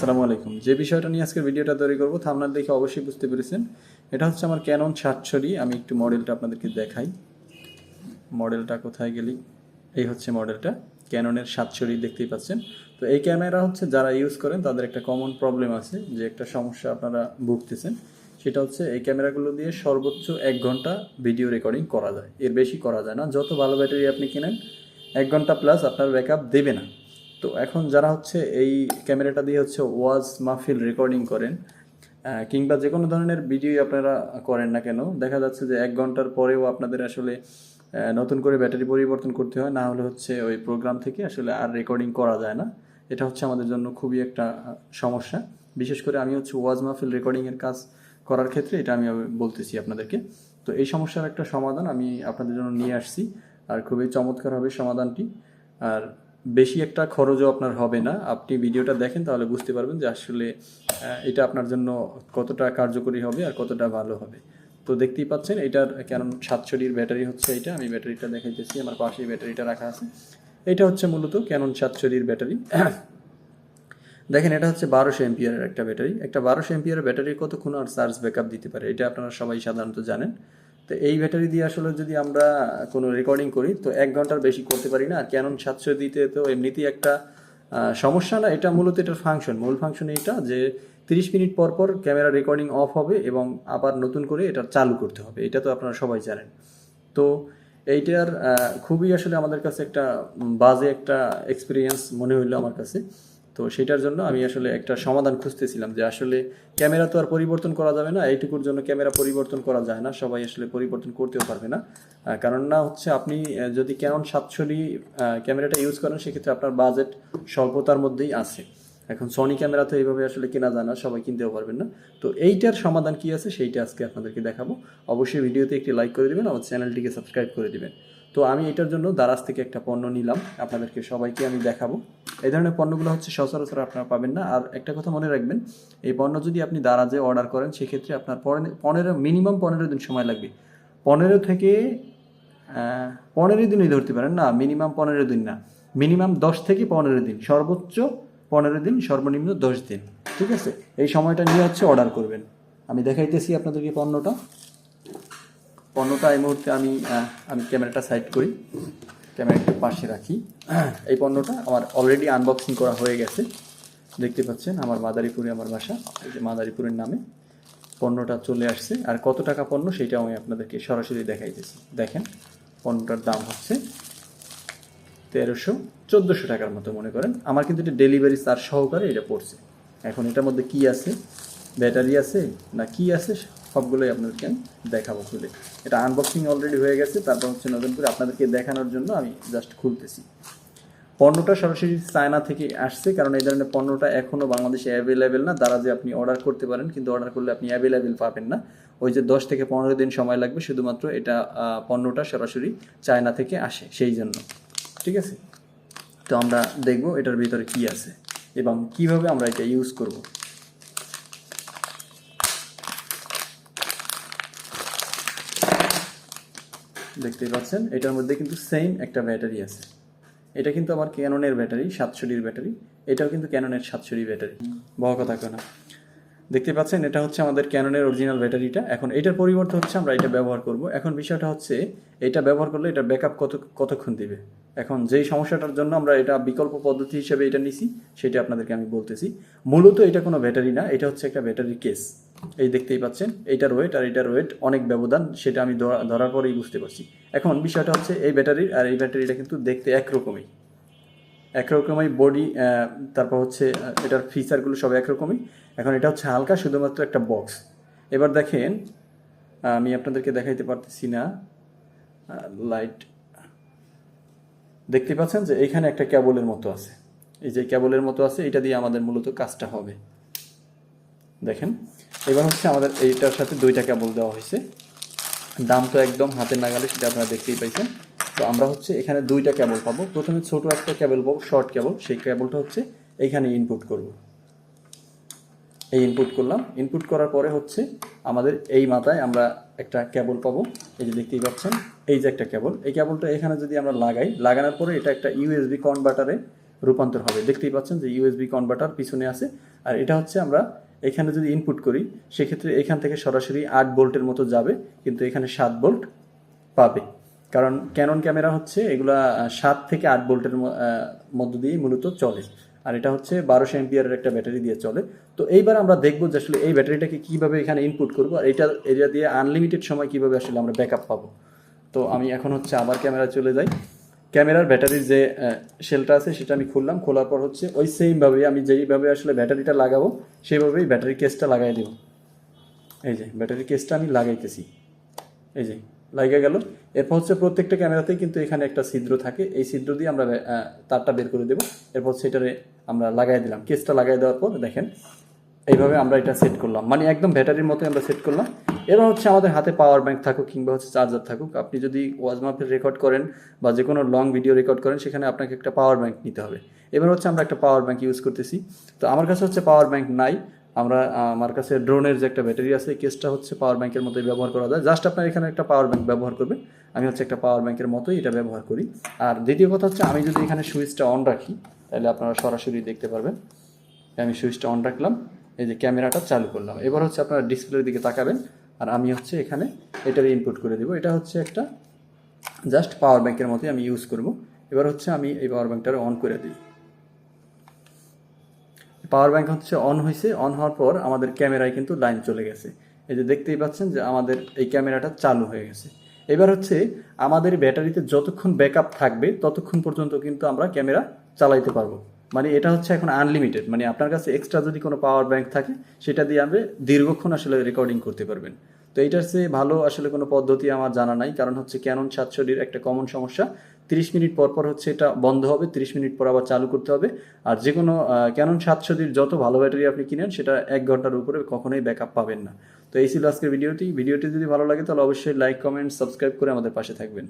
আসসালামু আলাইকুম। যে বিষয়টা নিয়ে আজকের ভিডিওটা তৈরি করব থামনার দেখে অবশ্যই বুঝতে পেরেছেন। এটা হচ্ছে আমার ক্যানন সাতশরি, আমি একটু মডেলটা আপনাদেরকে দেখাই। মডেলটা কোথায় গেলি? এই হচ্ছে মডেলটা ক্যাননের সাতশরি দেখতেই পাচ্ছেন। তো এই ক্যামেরা হচ্ছে যারা ইউজ করেন, তাদের একটা কমন প্রবলেম আছে, যে একটা সমস্যা আপনারা ভুগতেছেন। সেটা হচ্ছে এই ক্যামেরাগুলো দিয়ে সর্বোচ্চ এক ঘণ্টা ভিডিও রেকর্ডিং করা যায়। এর বেশি করা যায় না। যত ভালো ব্যাটারি আপনি কিনেন, এক ঘণ্টা প্লাস আপনার ব্যাকআপ দেবে না। তো এখন যারা হচ্ছে এই ক্যামেরাটা দিয়ে হচ্ছে ওয়াজ মাহফিল রেকর্ডিং করেন কিংবা যে কোনো ধরনের ভিডিও আপনারা করেন না কেন, দেখা যাচ্ছে যে এক ঘণ্টার পরেও আপনাদের আসলে নতুন করে ব্যাটারি পরিবর্তন করতে হয়, না হলে হচ্ছে ওই প্রোগ্রাম থেকে আসলে আর রেকর্ডিং করা যায় না। এটা হচ্ছে আমাদের জন্য খুবই একটা সমস্যা। বিশেষ করে আমি হচ্ছে ওয়াজ মাহফিল রেকর্ডিংয়ের কাজ করার ক্ষেত্রে এটা আমি বলতেছি আপনাদেরকে। তো এই সমস্যার একটা সমাধান আমি আপনাদের জন্য নিয়ে আসছি, আর খুবই চমৎকার হবে সমাধানটি। আর বেশি একটা খরচও আপনার হবে না। আপনি ভিডিওটা দেখেন, তাহলে বুঝতে পারবেন যে আসলে এটা আপনার জন্য কতটা কার্যকরী হবে আর কতটা ভালো হবে। তো দেখতেই পাচ্ছেন, এটার কেন সাতশোটির ব্যাটারি হচ্ছে এটা। আমি ব্যাটারিটা দেখাইতেছি, আমার পাশেই ব্যাটারিটা রাখা আছে। এটা হচ্ছে মূলত ক্যানন সাতশোটির ব্যাটারি। দেখেন, এটা হচ্ছে বারোশো এমপিয়ারের একটা ব্যাটারি। একটা বারোশো এমপিয়ারের ব্যাটারি কতক্ষণ আর চার্জ ব্যাকআপ দিতে পারে, এটা আপনারা সবাই সাধারণত জানেন। তো এই ব্যাটারি দিয়ে আসলে যদি আমরা কোনো রেকর্ডিং করি, তো এক ঘণ্টার বেশি করতে পারি না। ক্যানন সাতশো দিতে তো এমনিতেই একটা সমস্যা না, এটা মূলত এটার ফাংশন মূল ফাংশন এটা যে তিরিশ মিনিট পর পর ক্যামেরা রেকর্ডিং অফ হবে এবং আবার নতুন করে এটা চালু করতে হবে। এটা তো আপনারা সবাই জানেন। তো এইটার খুবই আসলে আমাদের কাছে একটা বাজে একটা এক্সপিরিয়েন্স মনে হইল আমার কাছে। তো সেটার জন্য আমি আসলে একটা সমাধান খুঁজতেছিলাম যে আসলে ক্যামেরা তো আর পরিবর্তন করা যাবে না, এইটুকুর জন্য ক্যামেরা পরিবর্তন করা যায় না, সবাই আসলে পরিবর্তন করতেও পারবে না। কারণ না হচ্ছে আপনি যদি ক্যানন সাতশোলি ক্যামেরাটা ইউজ করেন, সেক্ষেত্রে আপনার বাজেট স্বল্পতার মধ্যেই আছে। এখন সনি ক্যামেরা তো এইভাবে আসলে কেনা যায় না, সবাই কিনতেও পারবেন না। তো এইটার সমাধান কি আছে, সেইটা আজকে আপনাদেরকে দেখাবো। অবশ্যই ভিডিওতে একটি লাইক করে দিবেন, আমার চ্যানেলটিকে সাবস্ক্রাইব করে দিবেন। তো আমি এটার জন্য দারাজ থেকে একটা পণ্য নিলাম। আপনাদেরকে সবাইকে আমি দেখাবো। এই ধরনের পণ্যগুলো হচ্ছে সচরাচর আপনারা পাবেন না। আর একটা কথা মনে রাখবেন, এই পণ্য যদি আপনি দারাজে অর্ডার করেন, সেক্ষেত্রে আপনার পনেরো মিনিমাম পনেরো দিন সময় লাগবে। পনেরো থেকে পনেরো দিনই ধরতে পারেন না, মিনিমাম পনেরো দিন না। মিনিমাম দশ থেকে পনেরো দিন, সর্বোচ্চ পনেরো দিন, সর্বনিম্ন দশ দিন। ঠিক আছে? এই সময়টা নিয়ে হচ্ছে অর্ডার করবেন। আমি দেখাইতেছি আপনাদেরকে পণ্যটা। পণ্যটা এই মুহূর্তে আমি আমি ক্যামেরাটা সাইড করি। ক্যামেরাটা পাশে রাখি। এই পণ্যটা আমার অলরেডি আনবক্সিং করা হয়ে গেছে। দেখতে পাচ্ছেন, আমার মাদারীপুরে আমার বাসা, এই যে মাদারীপুরের নামে পণ্যটা চলে আসছে। আর কত টাকা পণ্য সেটাও আমি আপনাদেরকে সরাসরি দেখাইতেছি। দেখেন, পণ্যটার দাম হচ্ছে তেরোশো চোদ্দোশো টাকার মতো মনে করেন। আমার কিন্তু এটা ডেলিভারি চার্জ সহকারে এটা পড়ছে। এখন এটার মধ্যে কি আছে? ব্যাটারি আছে না কি আছে? সবগুলোই আপনাদেরকে আমি দেখাবো খুলে। এটা আনবক্সিং অলরেডি হয়ে গেছে, তারপর হচ্ছে নতুন করে আপনাদেরকে দেখানোর জন্য আমি জাস্ট খুলতেছি। পণ্যটা সরাসরি চায়না থেকে আসছে, কারণ এই ধরনের পণ্যটা এখনও বাংলাদেশে অ্যাভেলেবেল না। তারা যে আপনি অর্ডার করতে পারেন, কিন্তু অর্ডার করলে আপনি অ্যাভেলেবেল পাবেন না। ওই যে দশ থেকে পনেরো দিন সময় লাগবে, শুধুমাত্র এটা পণ্যটা সরাসরি চায়না থেকে আসে, সেই জন্য। ঠিক আছে? তো আমরা দেখব এটার ভিতরে কি আছে এবং কীভাবে আমরা এটা ইউজ করব। দেখতেই পাচ্ছেন, এটার মধ্যে কিন্তু সেম একটা ব্যাটারি আছে। এটা কিন্তু আমার ক্যাননের ব্যাটারি সাতশোটির ব্যাটারি এটাও কিন্তু ক্যাননের সাতশোটি ব্যাটারি বড় কথা কেন? দেখতে পাচ্ছেন, এটা হচ্ছে আমাদের ক্যাননের অরিজিনাল ব্যাটারিটা এখন এটার পরিবর্তে হচ্ছে আমরা এটা ব্যবহার করব। এখন বিষয়টা হচ্ছে, এটা ব্যবহার করলে এটা ব্যাকআপ কত, কতক্ষণ দিবে? এখন যেই সমস্যাটার জন্য আমরা এটা বিকল্প পদ্ধতি হিসেবে এটা নিছি, সেটা আপনাদেরকে আমি বলতেছি। মূলত এটা কোনো ব্যাটারি না, এটা হচ্ছে একটা ব্যাটারি কেস এই দেখতেই পাচ্ছেন, এইটার ওয়েট আর এটার ওয়েট অনেক ব্যবধান, সেটা আমি ধরার পরেই বুঝতে পারছি। এখন বিষয়টা হচ্ছে এই ব্যাটারির, আর এই ব্যাটারিটা কিন্তু দেখতে একরকমই। একরকমই বডি তারপর হচ্ছে এটার ফিচারগুলো সব একরকমই। এখন এটা হচ্ছে হালকা, শুধুমাত্র একটা বক্স এবার দেখেন, আমি আপনাদেরকে দেখাইতে পারতেছি না লাইট দেখতে পাচ্ছেন যে এখানে একটা ক্যাবলের মতো আছে। এই যে ক্যাবলের মতো আছে, এটা দিয়ে আমাদের মূলত কাজটা হবে। দেখেন। এবার হচ্ছে আমাদের এইটার সাথে দুইটা কেবল দেওয়া হয়েছে। দাম তো একদম হাতে নাগালে, সেটা আপনারা দেখতেই পাইছেন। তো আমরা হচ্ছে এখানে দুইটা কেবল পাবো। প্রথমে ছোট একটা কেবল পাবো শর্ট কেবল সেই কেবলটা হচ্ছে এইখানে ইনপুট করব। এই ইনপুট করলাম। ইনপুট করার পরে হচ্ছে আমাদের এই মাথায় আমরা একটা কেবল পাবো। এই যে দেখতেই পাচ্ছেন, এই যে একটা কেবল এই কেবলটা এখানে যদি আমরা লাগাই, লাগানোর পরে এটা একটা ইউএসবি কনভার্টারে রূপান্তর হবে। দেখতেই পাচ্ছেন যে ইউএসবি কনভার্টার পিছনে আছে। আর এটা হচ্ছে আমরা এখানে যদি ইনপুট করি, সেক্ষেত্রে এখান থেকে সরাসরি আট বোল্টের মতো যাবে, কিন্তু এখানে সাত বোল্ট পাবে। কারণ ক্যানন ক্যামেরা হচ্ছে এগুলা সাত থেকে আট বোল্টের মধ্য দিয়ে মূলত চলে। আর এটা হচ্ছে বারোশো এমপিয়ারের একটা ব্যাটারি দিয়ে চলে। তো এইবার আমরা দেখব যে আসলে এই ব্যাটারিটাকে কীভাবে এখানে ইনপুট করব, আর এটা এরিয়া দিয়ে আনলিমিটেড সময় কীভাবে আসলে আমরা ব্যাকআপ পাবো। তো আমি এখন হচ্ছে আবার ক্যামেরা চলে যাই। ক্যামেরার ব্যাটারির যে শেলটা আছে, সেটা আমি খুললাম। খোলার পর হচ্ছে ওই সেমভাবে আমি যেইভাবে আসলে ব্যাটারিটা লাগাবো, সেইভাবেই ব্যাটারি কেসটা লাগাই দেবো। এই যে ব্যাটারি কেসটা আমি লাগাইতেছি। এই যে লাগা গেল। এরপর হচ্ছে প্রত্যেকটা ক্যামেরাতেই কিন্তু এখানে একটা ছিদ্র থাকে। এই ছিদ্র দিয়ে আমরা তারটা বের করে দেবো। এরপর সেটারে আমরা লাগাই দিলাম। কেসটা লাগাই দেওয়ার পর দেখেন, এইভাবে আমরা এটা সেট করলাম। মানে একদম ব্যাটারির মতো আমরা সেট করলাম। এবার হচ্ছে আমাদের হাতে পাওয়ার ব্যাংক থাকুক কিংবা হচ্ছে চার্জার থাকুক। আপনি যদি ওয়াজ মাপের রেকর্ড করেন বা যে কোনো লং ভিডিও রেকর্ড করেন, সেখানে আপনাকে একটা পাওয়ার ব্যাংক নিতে হবে। এবার হচ্ছে আমরা একটা পাওয়ার ব্যাংক ইউজ করতেছি। তো আমার কাছে হচ্ছে পাওয়ার ব্যাংক নাই। আমরা, আমার কাছে ড্রোনের যে একটা ব্যাটারি আছে কেসটা হচ্ছে পাওয়ার ব্যাংকের মতোই ব্যবহার করা যায়। জাস্ট আপনার এখানে একটা পাওয়ার ব্যাংক ব্যবহার করবেন। আমি হচ্ছে একটা পাওয়ার ব্যাংকের মতোই এটা ব্যবহার করি। আর দ্বিতীয় কথা হচ্ছে, আমি যদি এখানে সুইচটা অন রাখি, তাহলে আপনারা সরাসরি দেখতে পারবেন। আমি সুইচটা অন রাখলাম। এই যে ক্যামেরাটা চালু করলাম। এবার হচ্ছে আপনারা ডিসপ্লের দিকে তাকাবেন। আর আমি হচ্ছে এখানে এটার ইনপুট করে দেবো। এটা হচ্ছে একটা জাস্ট পাওয়ার ব্যাংকের মতোই আমি ইউজ করব। এবার হচ্ছে আমি এই পাওয়ার ব্যাংকটা অন করে দিই। পাওয়ার ব্যাংক হচ্ছে অন হয়েছে অন হওয়ার পর আমাদের ক্যামেরায় কিন্তু লাইন চলে গেছে। এই যে দেখতেই পাচ্ছেন যে আমাদের এই ক্যামেরাটা চালু হয়ে গেছে। এবার হচ্ছে আমাদের ব্যাটারিতে যতক্ষণ ব্যাকআপ থাকবে, ততক্ষণ পর্যন্ত কিন্তু আমরা ক্যামেরা চালাইতে পারব। মানে এটা হচ্ছে এখন আনলিমিটেড মানে আপনার কাছে এক্সট্রা যদি কোনো পাওয়ার ব্যাংক থাকে, সেটা দিয়ে আপনি দীর্ঘক্ষণ আসলে রেকর্ডিং করতে পারবেন। তো এটার চেয়ে ভালো আসলে কোনো পদ্ধতি আমার জানা নাই, কারণ হচ্ছে ক্যানন সাতশোটির একটা কমন সমস্যা। তিরিশ মিনিট পর পর হচ্ছে এটা বন্ধ হবে, তিরিশ মিনিট পর আবার চালু করতে হবে। আর যে কোনো ক্যানন সাতশোটির যত ভালো ব্যাটারি আপনি কিনেন, সেটা এক ঘণ্টার উপরে কখনোই ব্যাকআপ পাবেন না। তো এই ছিল আজকের ভিডিওটি। ভিডিওটি যদি ভালো লাগে, তাহলে অবশ্যই লাইক কমেন্ট সাবস্ক্রাইব করে আমাদের পাশে থাকবেন।